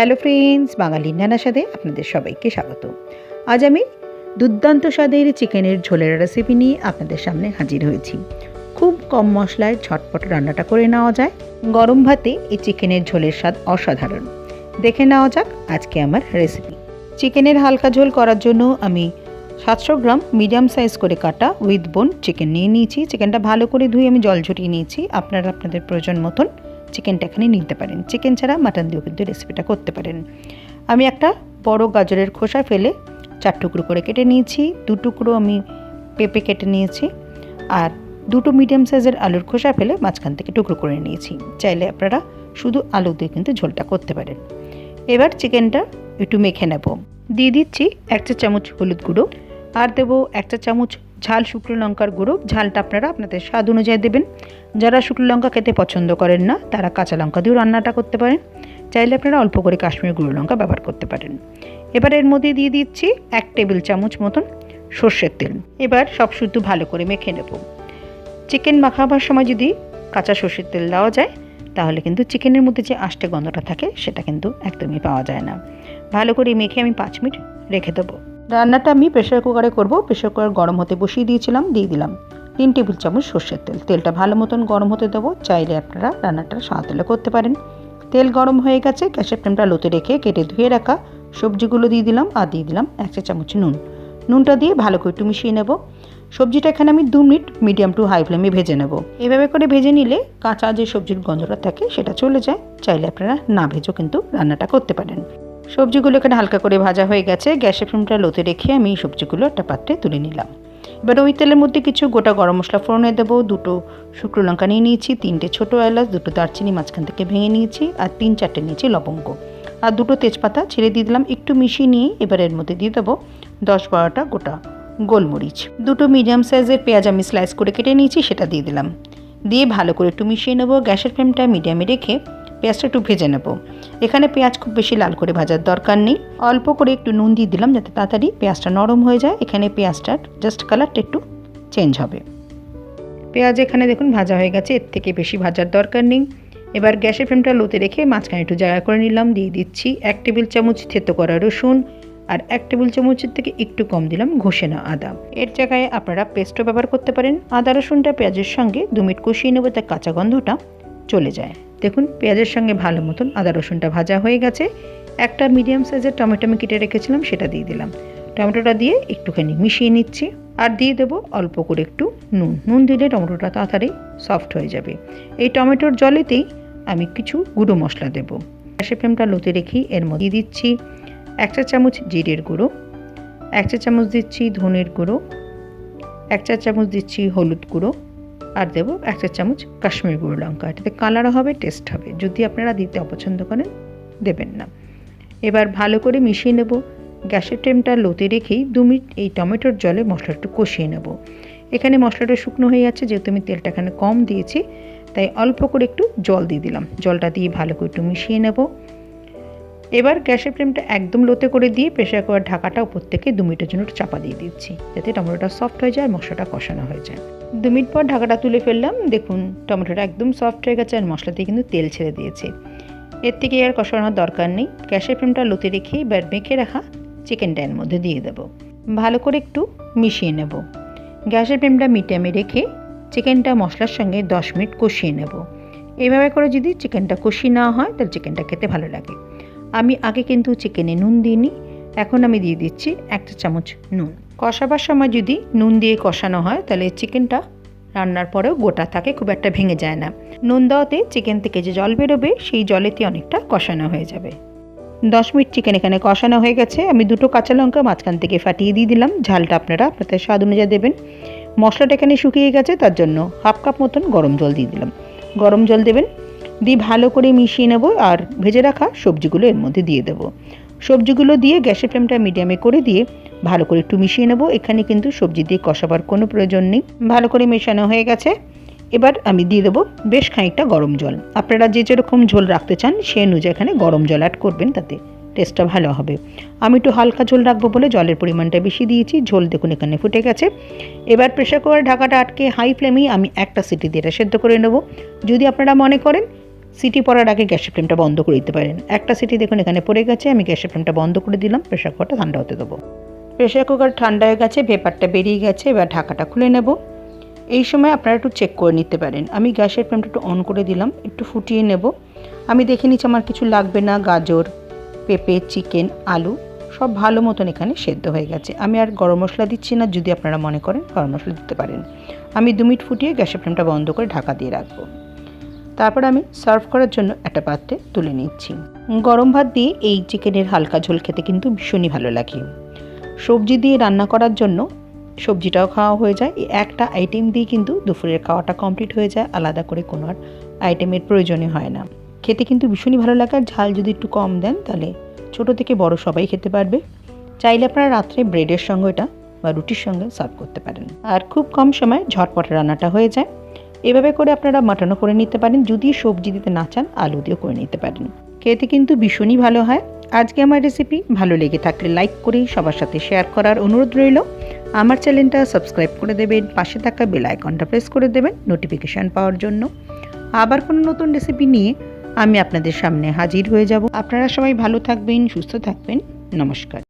Hello friends বাঙালির নানা স্বাদে আপনাদের সবাইকে স্বাগত। আজ আমি দুর্দান্ত স্বাদের চিকেনের ঝোলের রেসিপি নিয়ে আপনাদের সামনে হাজির হয়েছি। খুব কম মশলায় ঝটপট রান্নাটা করে নেওয়া যায়। গরম ভাতে এই চিকেনের ঝোলের স্বাদ অসাধারণ। দেখে নেওয়া যাক আজকে আমার রেসিপি চিকেনের হালকা ঝোল করার জন্য আমি সাতশো গ্রাম মিডিয়াম সাইজ করে কাটা উইথ বোন চিকেন নিয়ে নিয়েছি। চিকেনটা ভালো করে ধুয়ে আমি জল ঝরিয়ে নিয়েছি। আপনারা আপনাদের প্রয়োজন মতন চিকেনটা এখানে নিতে পারেন। চিকেন ছাড়া মাটন দিয়েও কিন্তু রেসিপিটা করতে পারেন। আমি একটা বড় গাজরের খোসা ফেলে চার টুকরো করে কেটে নিয়েছি, দু টুকরো আমি পেঁপে কেটে নিয়েছি আর দুটো মিডিয়াম সাইজের আলুর খোসা ফেলে মাঝখান থেকে টুকরো করে নিয়েছি। চাইলে আপনারা শুধু আলু দিয়ে কিন্তু ঝোলটা করতে পারেন। এবার চিকেনটা একটু মেখে নেব। দিয়ে দিচ্ছি এক চা চামচ হলুদ গুঁড়ো। আর দেবো এক চা চামচ ঝাল শুকনো লঙ্কার গুঁড়ো। ঝালটা আপনারা আপনাদের স্বাদ অনুযায়ী দেবেন। যারা শুকনো লঙ্কা খেতে পছন্দ করেন না, তারা কাঁচা লঙ্কা দিয়েও রান্নাটা করতে পারেন। চাইলে আপনারা অল্প করে কাশ্মীর গুঁড়ো লঙ্কা ব্যবহার করতে পারেন। এবার এর মধ্যে দিয়ে দিচ্ছি এক টেবিল চামচ মতন সর্ষের তেল। এবার সব শুদ্ধ ভালো করে মেখে নেব। চিকেন মাখাবার সময় যদি কাঁচা সর্ষের তেল দেওয়া যায়, তাহলে কিন্তু চিকেনের মধ্যে যে আষ্টে গন্ধটা থাকে, সেটা কিন্তু একদমই পাওয়া যায় না। ভালো করে মেখে আমি পাঁচ মিনিট রেখে দেবো। রান্নাটা আমি প্রেশার কুকারে করব। প্রেশার কুকার গরম হতে বসিয়ে দিয়েছিলাম, দিয়ে দিলাম তিন টেবিল চামচ সর্ষের তেল। তেলটা ভালো মতন গরম হতে দেবো, চাইলে আপনারা রান্নাটা সাদা করতে পারেন। তেল গরম হয়ে গেছে, গ্যাসের ফ্লেমটা লোতে রেখে কেটে ধুয়ে রাখা সবজিগুলো দিয়ে দিলাম আর দিয়ে দিলাম এক চা চামচ নুন। নুনটা দিয়ে ভালো করে একটু মিশিয়ে নেব। সবজিটা এখানে আমি দু মিনিট মিডিয়াম টু হাই ফ্লেমে ভেজে নেব। এভাবে করে ভেজে নিলে কাঁচা যে সবজির গন্ধটা থাকে সেটা চলে যায়। চাইলে আপনারা না ভেজেও কিন্তু রান্নাটা করতে পারেন। সবজিগুলো এখানে হালকা করে ভাজা হয়ে গেছে। গ্যাসের ফ্লেমটা লোতে রেখে আমি সবজিগুলো একটা পাত্রে তুলে নিলাম। এবার ওই তেলের মধ্যে কিছু গোটা গরম মশলা ফোড়নে দেবো। দুটো শুকনো লঙ্কা নিয়ে নিয়েছি, তিনটে ছোটো এলাচ, দুটো দারচিনি মাঝখান থেকে ভেঙে নিয়েছি আর তিন চারটে নিয়েছি লবঙ্গ। আর দুটো তেজপাতা ছেড়ে দিয়ে দিলাম একটু মিশিয়ে নিয়ে এবার এর মধ্যে দিয়ে দেবো দশ বারোটা গোটা গোলমরিচ। দুটো মিডিয়াম সাইজের পেঁয়াজ আমি স্লাইস করে কেটে নিয়েছি, সেটা দিয়ে দিলাম। দিয়ে ভালো করে একটু মিশিয়ে নেব। গ্যাসের ফ্লেমটা মিডিয়ামে রেখে পেঁয়াজটা একটু ভেজে নেব। এখানে পেঁয়াজ খুব বেশি লাল করে ভাজার দরকার নেই। অল্প করে একটু নুন দিয়ে দিলাম যাতে তাড়াতাড়ি পেঁয়াজটা নরম হয়ে যায়। এখানে পেঁয়াজটার জাস্ট কালারটা একটু চেঞ্জ হবে। পেঁয়াজ এখানে দেখুন ভাজা হয়ে গেছে। এর থেকে বেশি ভাজার দরকার নেই। এবার গ্যাসের ফ্লেমটা লোতে রেখে মাঝখানে একটু জায়গা করে নিলাম। দিয়ে দিচ্ছি এক টেবিল চামচ থেতো করা রসুন আর এক টেবিল চামচের থেকে একটু কম দিলাম ঘষে না আদা। এর জায়গায় আপনারা পেস্টও ব্যবহার করতে পারেন। আদা রসুনটা পেঁয়াজের সঙ্গে দু মিনিট কষিয়ে নেব তার কাঁচা গন্ধটা চলে যায়। দেখুন, পেঁয়াজের সঙ্গে ভালো মতন আদা রসুনটা ভাজা হয়ে গেছে। একটা মিডিয়াম সাইজের টমেটো আমি কেটে রেখেছিলাম, সেটা দিয়ে দিলাম। টমেটোটা দিয়ে একটুখানি মিশিয়ে নিচ্ছি, আর দিয়ে দেবো অল্প করে একটু নুন। নুন দিলে টমেটোটা তাড়াতাড়ি সফট হয়ে যাবে। এই টমেটোর জলেতেই আমি কিছু গুঁড়ো মশলা দেবো। গ্যাসের ফ্লেমটা লোতে রেখেই এর মধ্যে দিচ্ছি এক চা চামচ জিরের গুঁড়ো, এক চা চামচ দিচ্ছি ধনের গুঁড়ো, এক চা চামচ দিচ্ছি হলুদ গুঁড়ো আর দেবো এক চা চামচ কাশ্মীর গুঁড়ো লঙ্কা। এটাতে কালারও হবে টেস্ট হবে। যদি আপনারা দিতে অপছন্দ করেন, দেবেন না। এবার ভালো করে মিশিয়ে নেব। গ্যাসের ফ্লেমটা লোতে রেখেই দু মিনিট এই টমেটোর জলে মশলাটা একটু কষিয়ে নেব। এখানে মশলাটা শুকনো হয়ে যাচ্ছে যেহেতু আমি তেলটা এখানে কম দিয়েছি, তাই অল্প করে একটু জল দিয়ে দিলাম। জলটা দিয়ে ভালো করে একটু মিশিয়ে নেব। এবার গ্যাসের ফ্লেমটা একদম লোতে করে দিয়ে প্রেশার কুকার ঢাকাটা উপর থেকে দু মিনিটের জন্য চাপা দিয়ে দিচ্ছি, যাতে টমেটোটা সফট হয়ে যায় আর মশলাটা কষানো হয়ে যায়। দু মিনিট পর ঢাকাটা তুলে ফেললাম। দেখুন, টমেটোটা একদম সফট হয়ে গেছে আর মশলা দিয়ে কিন্তু তেল ছেড়ে দিয়েছে। এর থেকে আর কষানোর দরকার নেই। গ্যাসের ফ্লেমটা লোতে রেখে এবার মেখে রাখা চিকেনটা এর মধ্যে দিয়ে দেবো। ভালো করে একটু মিশিয়ে নেব। গ্যাসের ফ্লেমটা মিডিয়ামে রেখে চিকেনটা মশলার সঙ্গে দশ মিনিট কষিয়ে নেব। এইভাবে করে যদি চিকেনটা কষিয়ে নেওয়া হয়, তাহলে চিকেনটা খেতে ভালো লাগে। আমি আগে কিন্তু চিকেনে নুন দিইনি, এখন আমি দিয়ে দিচ্ছি একটা চামচ নুন। কষাবার সময় যদি নুন দিয়ে কষানো হয়, তাহলে চিকেনটা রান্নার পরেও গোটা থাকে, খুব একটা ভেঙে যায় না। নুন দেওয়াতে চিকেন থেকে যে জল বেরোবে, সেই জলেতে অনেকটা কষানো হয়ে যাবে। দশ মিনিট চিকেন এখানে কষানো হয়ে গেছে। আমি দুটো কাঁচা লঙ্কা মাঝখান থেকে ফাটিয়ে দিয়ে দিলাম। ঝালটা আপনারা আপনাদের স্বাদ অনুযায়ী দেবেন। মশলাটা এখানে শুকিয়ে গেছে, তার জন্য হাফ কাপ মতন গরম জল দিয়ে দিলাম। গরম জল দেবেন। দিয়ে ভালো করে মিশিয়ে নেব আর ভেজে রাখা সবজিগুলো এর মধ্যে দিয়ে দেবো। সবজিগুলো দিয়ে গ্যাসের ফ্লেমটা মিডিয়ামে করে দিয়ে ভালো করে একটু মিশিয়ে নেব। এখানে কিন্তু সবজি দিয়ে কষাবার কোনো প্রয়োজন নেই। ভালো করে মেশানো হয়ে গেছে। এবার আমি দিয়ে দেবো বেশ খানিকটা গরম জল। আপনারা যে যেরকম ঝোল রাখতে চান সে অনুযায়ী এখানে গরম জল অ্যাড করবেন, তাতে টেস্টটা ভালো হবে। আমি একটু হালকা ঝোল রাখব বলে জলের পরিমাণটা বেশি দিয়েছি। ঝোল দেখুন এখানে ফুটে গেছে। এবার প্রেশার কুকার ঢাকাটা আটকে হাই ফ্লেমেই আমি একটা সিটি দিয়ে এটা সেদ্ধ করে নেব। যদি আপনারা মনে করেন সিটি পড়ার আগে গ্যাসের ফ্লেমটা বন্ধ করে দিতে পারেন। একটা সিটি দেখুন, এখানে পড়ে গেছে, আমি গ্যাসের ফ্লেমটা বন্ধ করে দিলাম প্রেশার কুকারটা ঠান্ডা হতে দেবো। প্রেশার কুকার ঠান্ডা হয়ে গেছে, ভেপারটা বেরিয়ে গেছে, এবার ঢাকাটা খুলে নেব। এই সময় আপনারা একটু চেক করে নিতে পারেন। আমি গ্যাসের ফ্লেমটা একটু অন করে দিলাম, একটু ফুটিয়ে নেব। আমি দেখে নিচ্ছি আমার কিছু লাগবে না, গাজর, পেঁপে, চিকেন, আলু, সব ভালো মতন এখানে সেদ্ধ হয়ে গেছে। আমি আর গরম মশলা দিচ্ছি না, যদি আপনারা মনে করেন, গরম মশলা দিতে পারেন। আমি দু মিনিট ফুটিয়ে গ্যাসের ফ্লেমটা বন্ধ করে ঢাকা দিয়ে রাখব। তারপর আমি সার্ভ করার জন্য একটা পাত্রে তুলে নিচ্ছি। গরম ভাত দিয়ে এই চিকেনের হালকা ঝোল খেতে কিন্তু ভীষণই ভালো লাগে। সবজি দিয়ে রান্না করার জন্য সবজিটাও খাওয়া হয়ে যায়। একটা আইটেম দিয়ে কিন্তু দুপুরের খাওয়াটা কমপ্লিট হয়ে যায়। আলাদা করে কোনো আর আইটেমের প্রয়োজনই হয় না। খেতে কিন্তু ভীষণই ভালো লাগে। আর ঝাল যদি একটু কম দেন, তাহলে ছোট থেকে বড় সবাই খেতে পারবে। চাইলে আপনারা রাত্রে ব্রেডের সঙ্গে এটা বা রুটির সঙ্গে সার্ভ করতে পারেন। আর খুব কম সময় ঝটপট রান্নাটা হয়ে যায়। এভাবে করে আপনারা মাটনও করে নিতে পারেন। যদি সবজি দিতে না চান, আলু দিয়েও করে নিতে পারেন। খেতে কিন্তু ভীষণই ভালো হয়। আজকে আমার রেসিপি ভালো লেগে থাকলে লাইক করে সবার সাথে শেয়ার করার অনুরোধ রইল। আমার চ্যানেলটা সাবস্ক্রাইব করে দেবেন, পাশে থাকা বেল আইকনটা প্রেস করে দেবেন নোটিফিকেশান পাওয়ার জন্য। আবার কোনো নতুন রেসিপি নিয়ে আমি আপনাদের সামনে হাজির হয়ে যাব। আপনারা সবাই ভালো থাকবেন, সুস্থ থাকবেন। নমস্কার।